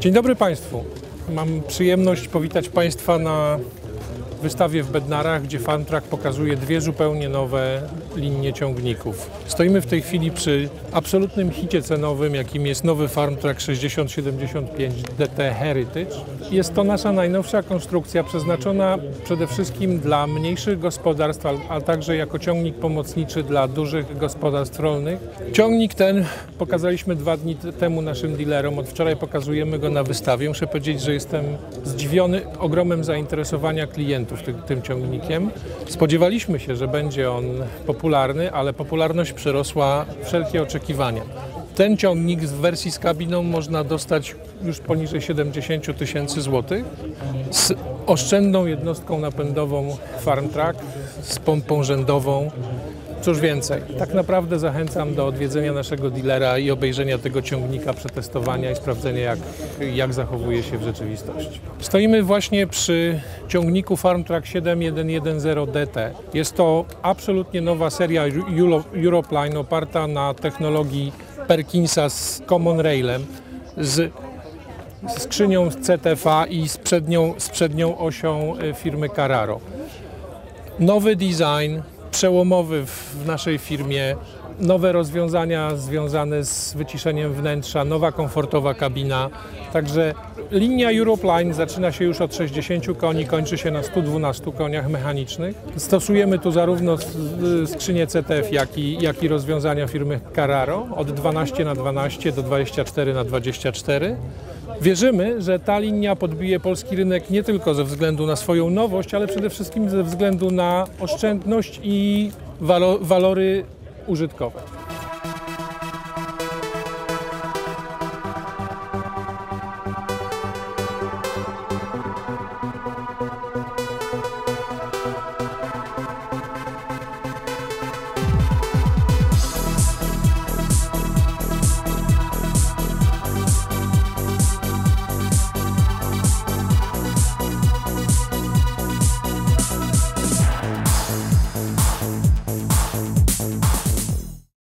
Dzień dobry Państwu. Mam przyjemność powitać Państwa na wystawie w Bednarach, gdzie Farmtrack pokazuje dwie zupełnie nowe linie ciągników. Stoimy w tej chwili przy absolutnym hicie cenowym, jakim jest nowy Farmtrack 6075 DT Heritage. Jest to nasza najnowsza konstrukcja przeznaczona przede wszystkim dla mniejszych gospodarstw, a- także jako ciągnik pomocniczy dla dużych gospodarstw rolnych. Ciągnik ten pokazaliśmy dwa dni temu naszym dealerom. Od wczoraj pokazujemy go na wystawie. Muszę powiedzieć, że jestem zdziwiony ogromem zainteresowania klientów ty, tym ciągnikiem. Spodziewaliśmy się, że będzie on popularny, ale popularność przerosła wszelkie oczekiwania. Ten ciągnik w wersji z kabiną można dostać już poniżej 70 tysięcy złotych z oszczędną jednostką napędową Farmtrack, z pompą rzędową. Cóż więcej, tak naprawdę zachęcam do odwiedzenia naszego dealera i obejrzenia tego ciągnika, przetestowania i sprawdzenia, jak, jak zachowuje się w rzeczywistości. Stoimy właśnie przy ciągniku Farmtrack 7110DT. Jest to absolutnie nowa seria Euro- Europline oparta na technologii Perkinsa z Common Railem, z skrzynią CTFA i z przednią, z przednią osią e, firmy Carraro. Nowy design, przełomowy w naszej firmie, nowe rozwiązania związane z wyciszeniem wnętrza, nowa komfortowa kabina. Także linia Europeline zaczyna się już od 60 koni, kończy się na 112 koniach mechanicznych. Stosujemy tu zarówno s- skrzynię CTF, jak i, jak i rozwiązania firmy Carraro od 12 na 12 do 24 na 24. Wierzymy, że ta linia podbije polski rynek nie tylko ze względu na swoją nowość, ale przede wszystkim ze względu na oszczędność i walo- walory użytkowe.